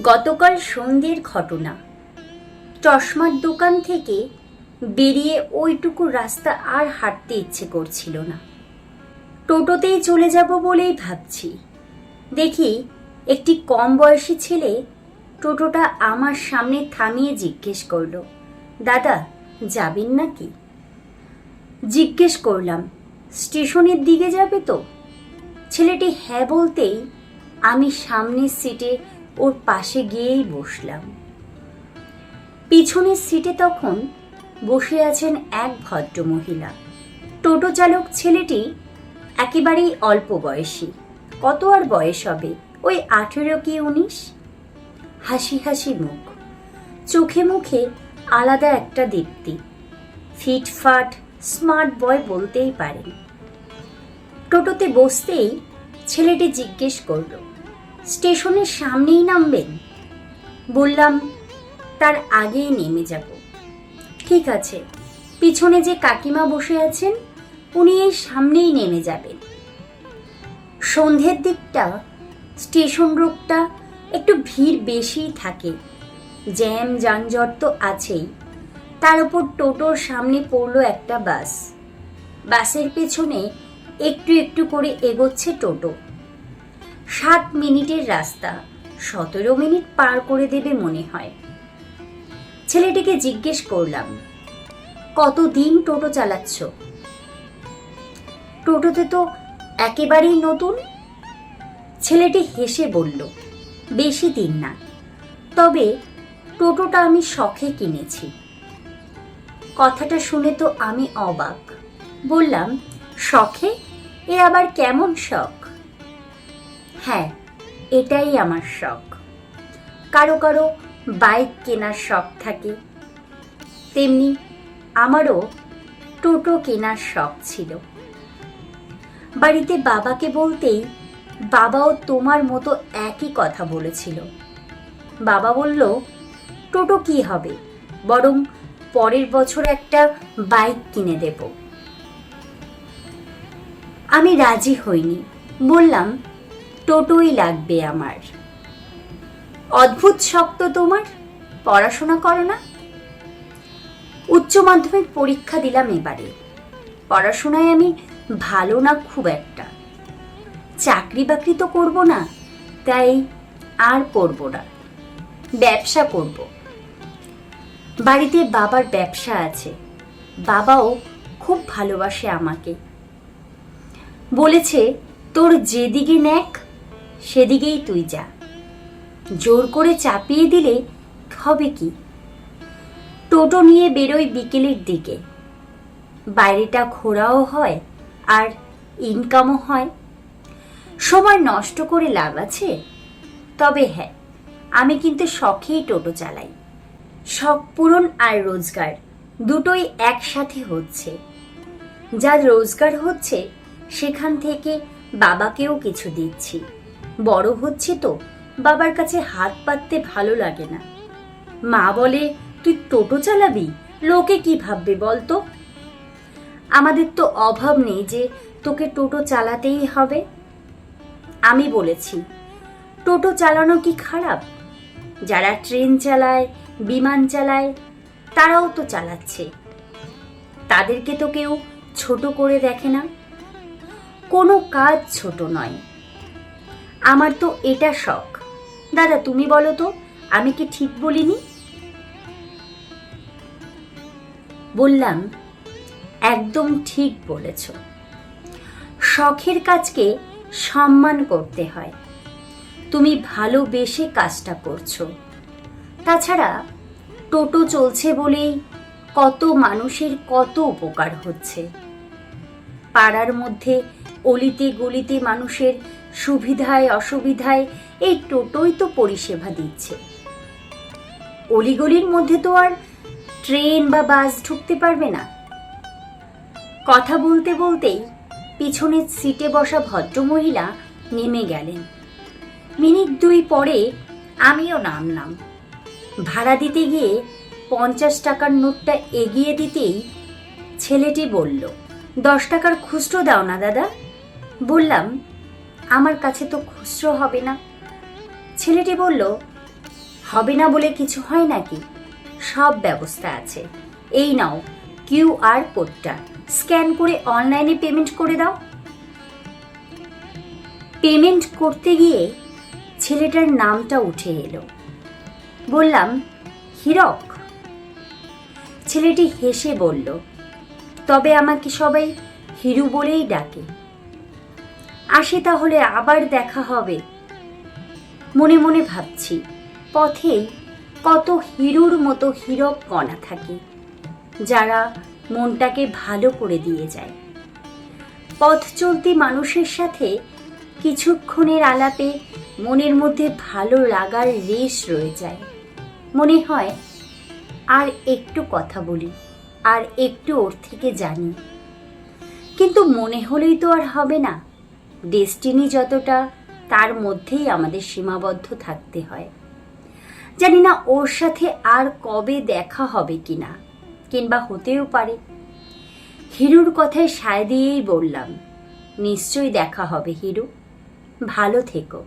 গতকাল সন্ধ্যের ঘটনা। চশমার দোকান থেকে বেরিয়ে ওইটুকু রাস্তা আর হাঁটতে ইচ্ছে করছিল না। টোটোতেই চলে যাব বলেই ভাবছি। দেখি একটি কম বয়সী ছেলে টোটোটা আমার সামনে থামিয়ে জিজ্ঞেস করল, দাদা, যাবেন নাকি? জিজ্ঞেস করলাম, স্টেশনের দিকে যাবে তো? ছেলেটি হ্যাঁ বলতেই আমি সামনের সিটে ওর পাশে গিয়েই বসলাম। পিছনের সিটে তখন বসে আছেন এক ভদ্র মহিলা টোটো চালক ছেলেটি একেবারেই অল্প বয়সী। কত আর বয়স হবে? ওই আঠেরো কি উনিশ? হাসি হাসি মুখ। চোখে মুখে আলাদা একটা দীপ্তি। ফিটফাট স্মার্ট বয় বলতেই পারেন। টোটোতে বসতেই ছেলেটি জিজ্ঞেস করল স্টেশনের সামনেই নামবেন। বললাম, তার আগেই নেমে যাব। ঠিক আছে। পিছনে যে কাকিমা বসে আছেন, উনি এই সামনেই নেমে যাবেন। সন্ধ্যের দিকটা, স্টেশন রোডটা একটু ভিড় বেশিই থাকে। জ্যাম যানজট তো আছেই। তার উপর টোটোর সামনে পড়ল একটা বাস। বাসের পেছনে একটু একটু করে এগোচ্ছে টোটো। সাত মিনিটের রাস্তা, সতেরো মিনিট পার করে দেবে মনে হয়। ছেলেটিকে জিজ্ঞেস করলাম কত দিন টোটো চালাচ্ছ? টোটোতে তো একেবারেই নতুন। ছেলেটি হেসে বলল, বেশি দিন না। তবে টোটোটা আমি শখে কিনেছি। কথাটা শুনে তো আমি অবাক। বললাম, শখে? এ আবার কেমন শখ? হ্যাঁ এটাই আমার শখ। কারও কারও বাইক কেনার শখ থাকে, তেমনি আমারও টোটো কেনার শখ ছিল। বাড়িতে বাবাকে বলতেই বাবাও তোমার মতো একই কথা বলেছিল। বাবা বলল, টোটো কি হবে? বরং পরের বছর একটা বাইক কিনে দেব। আমি রাজি হইনি। বললাম টোটোই লাগবে আমার। অদ্ভুত শক্ত তোমার, পড়াশোনা করো না। উচ্চ মাধ্যমিক পরীক্ষা দিলাম এবারে। পড়াশোনায় আমি ভালো না খুব একটা। চাকরি বাকরি তো করব না, তাই আর করব না। ব্যবসা করব। বাড়িতে বাবার ব্যবসা আছে। বাবাও খুব ভালোবাসে আমাকে। বলেছে, তোর যেদিকে নেক সেদিকেই তুই যা। জোর করে চাপিয়ে দিলে হবে কি? টোটো নিয়ে বেরোই বিকেলের দিকে। বাইরেটা ঘোরাও হয় আর ইনকামও হয়। সময় নষ্ট করে লাভ আছে? তবে হ্যাঁ আমি কিন্তু শখেই টোটো চালাই। শখ পূরণ আর রোজগার দুটোই একসাথে হচ্ছে। যা রোজগার হচ্ছে, সেখান থেকে বাবাকেও কিছু দিচ্ছি। বড় হচ্ছে তো, বাবার কাছে হাত পাততে ভালো লাগে না। মা বলে, তুই টোটো চালাবি? লোকে কি ভাববে বলতো? আমাদের তো অভাব নেই যে তোকে টোটো চালাতেই হবে। আমি বলেছি, টোটো চালানো কি খারাপ? যারা ট্রেন চালায়, বিমান চালায়, তারাও তো চালাচ্ছে। তাদেরকে তো কেউ ছোট করে দেখে না। কোনো কাজ ছোট নয়। আমার তো এটা শখ। দাদা, তুমি বলো তো, আমি কি ঠিক বলিনি? বললাম, একদম ঠিক বলেছ। শখের কাজকে সম্মান করতে হয়। তুমি ভালোবেসে কাজটা করছ। তাছাড়া টোটো চলছে বলেই কত মানুষের কত উপকার হচ্ছে। পাড়ার মধ্যে অলিতে গলিতে মানুষের সুবিধায়, অসুবিধায় এই টোটোই তো পরিষেবা দিচ্ছে। অলিগলির মধ্যে তো আর ট্রেন বা বাস ঢুকতে পারবে না। কথা বলতে বলতেই পিছনের সিটে বসা ভদ্রমহিলা নেমে গেলেন। মিনিট দুই পরে আমিও নামলাম। ভাড়া দিতে গিয়ে পঞ্চাশ টাকার নোটটা এগিয়ে দিতেই ছেলেটি বলল, দশ টাকার খুচরো দাও না দাদা। বললাম আমার কাছে তো খুচরো হবে না। ছেলেটি বলল, হবে না বলে কিছু হয় নাকি? সব ব্যবস্থা আছে। এই নাও কিউ আর কোডটা। স্ক্যান করে অনলাইনে পেমেন্ট করে দাও। পেমেন্ট করতে গিয়ে ছেলেটার নামটা উঠে এলো। বললাম, হীরক। ছেলেটি হেসে বলল, তবে আমাকে সবাই হিরু বলেই ডাকে। আসি তাহলে আবার দেখা হবে। মনে মনে ভাবছি, পথেই কত হিরুর মতো হীরক কণা থাকে, যারা মনটাকে ভালো করে দিয়ে যায়। পথ চলতি মানুষের সাথে কিছুক্ষণের আলাপে মনের মধ্যে ভালো লাগার রেশ রয়ে যায়। মনে হয়, আর একটু কথা বলি, আর একটু ওর থেকে জানি। কিন্তু মনে হলেই তো আর হবে না। ডেস্টিনি যতটা, তার মধ্যেই আমাদের সীমাবদ্ধ থাকতে হয়। জানি না ওর সাথে আর কবে দেখা হবে কি না কিংবা হতেও পারে। হিরুর কথায় সায় দিয়েই বললাম, নিশ্চয়ই দেখা হবে হিরু। ভালো থেকো।